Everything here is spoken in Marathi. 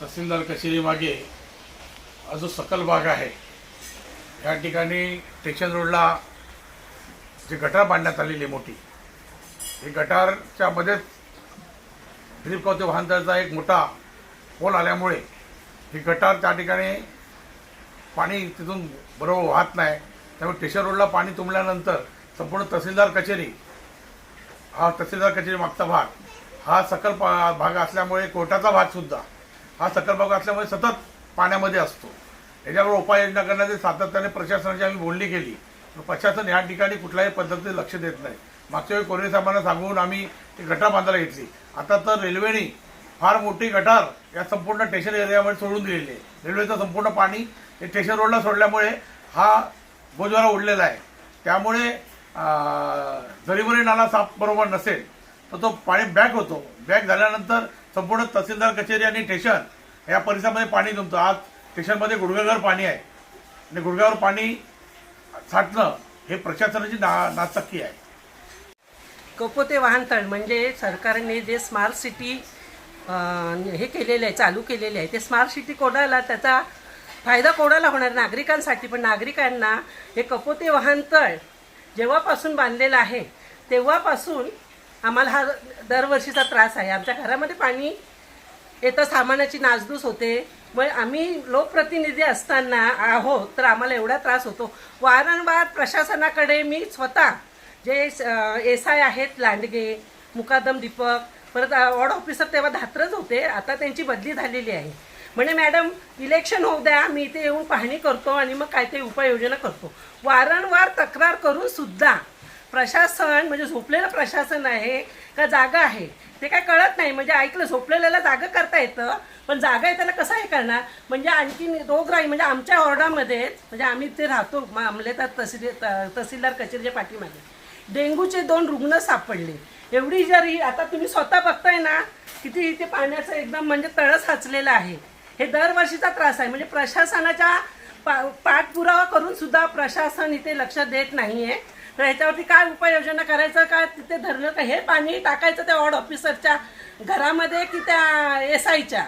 तहसीलदार कचेरी मागे जो सकल भाग आहे या ठिकाणी स्टेशन रोडला जी गटार बांधण्यात आलेली आहे मोठी ही गटारच्या मध्येच दिलीप कवते वाहनतळाचा एक मोठा पोल आल्यामुळे ही गटार त्या ठिकाणी पाणी तिथून बरोबर वाहत नाही. त्यामुळे स्टेशन रोडला पाणी तुंबल्यानंतर संपूर्ण तहसीलदार कचेरी हा तहसीलदार कचेरी मागचा भाग हा सकल पा- भाग असल्यामुळे कोर्टाचा भागसुद्धा हा सकल भाग असल्यामुळे सतत पाण्यामध्ये असतो. याच्यावर उपाययोजना करण्याची सातत्याने प्रशासनाची आम्ही बोलणी केली. प्रशासन ह्या ठिकाणी कुठल्याही पद्धतीने लक्ष देत नाही. मागच्या वेळी कोरोना साहेबांना सांगून आम्ही ती गटार बांधायला घेतली. आता तर रेल्वेने फार मोठी गटार या संपूर्ण स्टेशन एरियामध्ये सोडून दिलेली आहे. रेल्वेचं संपूर्ण पाणी हे स्टेशन रोडला सोडल्यामुळे हा बोजवारा उडलेला आहे. त्यामुळे जरीवरी नाला साफ बरोबर नसेल तर तो पाणी बॅक होतो. बॅक झाल्यानंतर संपूर्ण तहसीलदार कचेरी आणि स्टेशन या परिसरामध्ये पाणी जमतं. आज स्टेशनमध्ये गुडघ्यावर पाणी आहे. आणि गुडघ्यावर पाणी साठणं हे प्रशासनाची ना नाचक्की आहे. कपोते वाहनतळ म्हणजे सरकारने जे स्मार्ट सिटी हे केलेले आहे चालू केलेले आहे ते स्मार्ट सिटी कोणाला त्याचा फायदा कोणाला होणार? नागरिकांसाठी. पण नागरिकांना हे कपोते वाहनतळ जेव्हापासून बांधलेलं आहे तेव्हापासून आम्हाला हा दरवर्षीचा त्रास आहे. आमच्या घरामध्ये पाणी येतं सामानाची नासधूस होते. मग आम्ही लोकप्रतिनिधी असताना आहोत तर आम्हाला एवढा त्रास होतो. वारंवार प्रशासनाकडे मी स्वतः जे एस आय आहेत लांडगे मुकादम दीपक परत वॉर्ड ऑफिसर तेव्हा धात्रच होते. आता त्यांची बदली झालेली आहे. म्हणे मॅडम इलेक्शन होऊ द्या. मी इथे येऊन पाहणी करतो आणि मग काय ते उपाययोजना करतो. वारंवार तक्रार करून सुद्धा प्रशासन म्हणजे झोपलेलं प्रशासन आहे का जागा आहे? ते काय कळत नाही. म्हणजे ऐकलं झोपलेल्याला जागा करता येतं पण जागा आहे त्याला कसं हे करणार? म्हणजे आणखी रोगराई म्हणजे आमच्या ऑर्डामध्ये म्हणजे आम्ही ते राहतो मामलेदार तहसील त- तहसीलदार कचेरीच्या पाठीमागे. डेंग्यूचे दोन रुग्ण सापडले. एवढी जरी आता तुम्ही स्वतः बघताय ना किती इथे पाण्याचं एकदम म्हणजे तळस साचलेलं आहे. हे दरवर्षीचा त्रास आहे. म्हणजे प्रशासनाच्या पा पाठपुरावा करून सुद्धा प्रशासन इथे लक्ष देत नाहीये. तर ह्याच्यावरती काय उपाययोजना करायचं का तिथे धरलं का हे पाणी टाकायचं त्या वॉर्ड ऑफिसरच्या घरामध्ये की त्या एस आयच्या